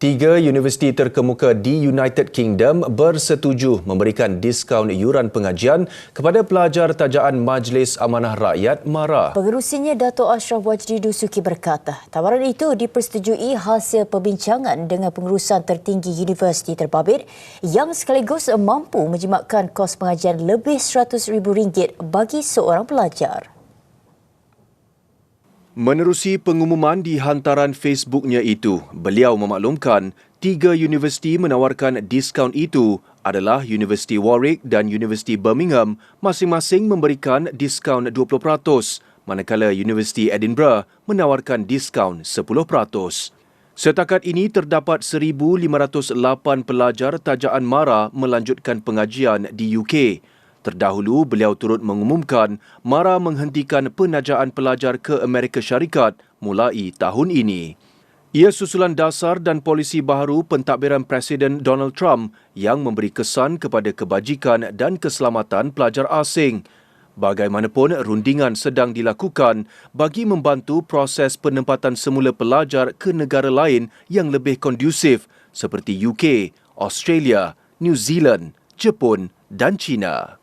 Tiga universiti terkemuka di United Kingdom bersetuju memberikan diskaun yuran pengajian kepada pelajar tajaan Majlis Amanah Rakyat MARA. Pengerusinya Dato' Ashraf Wajdi Dusuki berkata, tawaran itu dipersetujui hasil perbincangan dengan pengurusan tertinggi universiti terbabit yang sekaligus mampu menjimatkan kos pengajian lebih RM100,000 bagi seorang pelajar. Menerusi pengumuman di hantaran Facebooknya itu, beliau memaklumkan tiga universiti menawarkan diskaun itu adalah Universiti Warwick dan Universiti Birmingham masing-masing memberikan diskaun 20%, manakala Universiti Edinburgh menawarkan diskaun 10%. Setakat ini terdapat 1,508 pelajar tajaan MARA melanjutkan pengajian di UK. Terdahulu, beliau turut mengumumkan MARA menghentikan penajaan pelajar ke Amerika Syarikat mulai tahun ini. Ia susulan dasar dan polisi baharu pentadbiran Presiden Donald Trump yang memberi kesan kepada kebajikan dan keselamatan pelajar asing. Bagaimanapun, rundingan sedang dilakukan bagi membantu proses penempatan semula pelajar ke negara lain yang lebih kondusif seperti UK, Australia, New Zealand, Jepun dan China.